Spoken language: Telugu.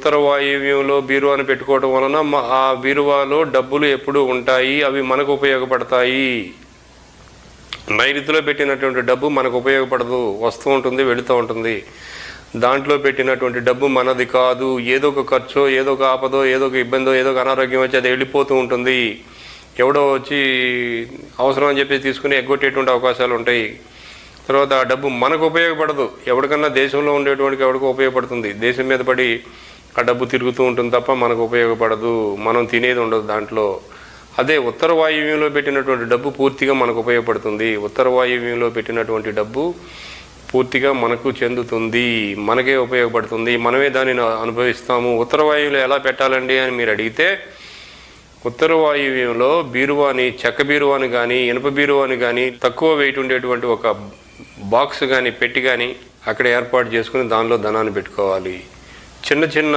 ఉత్తర వాయువ్యంలో బీరువాను పెట్టుకోవడం వలన ఆ బీరువాలో డబ్బులు ఎప్పుడు ఉంటాయి అవి మనకు ఉపయోగపడతాయి. నైరుతిలో పెట్టినటువంటి డబ్బు మనకు ఉపయోగపడదు వస్తూ ఉంటుంది వెళుతూ ఉంటుంది. దాంట్లో పెట్టినటువంటి డబ్బు మనది కాదు. ఏదో ఒక ఖర్చో ఏదో ఒక ఆపదో ఏదో ఒక ఇబ్బందో ఏదో ఒక అనారోగ్యం వచ్చి అది వెళ్ళిపోతూ ఉంటుంది. ఎవడో వచ్చి అవసరం అని చెప్పి తీసుకుని ఎగ్గొట్టేటువంటి అవకాశాలు ఉంటాయి. తర్వాత ఆ డబ్బు మనకు ఉపయోగపడదు. ఎవరికన్నా దేశంలో ఉండేటువంటి ఎవరికి ఉపయోగపడుతుంది. దేశం మీద పడి ఆ డబ్బు తిరుగుతూ ఉంటుంది తప్ప మనకు ఉపయోగపడదు మనం తినేది ఉండదు దాంట్లో. అదే ఉత్తర వాయువ్యంలో పెట్టినటువంటి డబ్బు పూర్తిగా మనకు ఉపయోగపడుతుంది. ఉత్తర వాయువ్యంలో పెట్టినటువంటి డబ్బు పూర్తిగా మనకు చెందుతుంది మనకే ఉపయోగపడుతుంది. మనమే దానిని అనుభవిస్తాము. ఉత్తర వాయువులో ఎలా పెట్టాలండి అని మీరు అడిగితే ఉత్తర వాయువ్యంలో బీరువాని చెక్క బీరువాని కానీ ఇనుప బీరువాని కానీ తక్కువ వెయిట్ ఉండేటువంటి ఒక బాక్స్ కానీ పెట్టి కానీ అక్కడ ఏర్పాటు చేసుకుని దానిలో ధనాన్ని పెట్టుకోవాలి. చిన్న చిన్న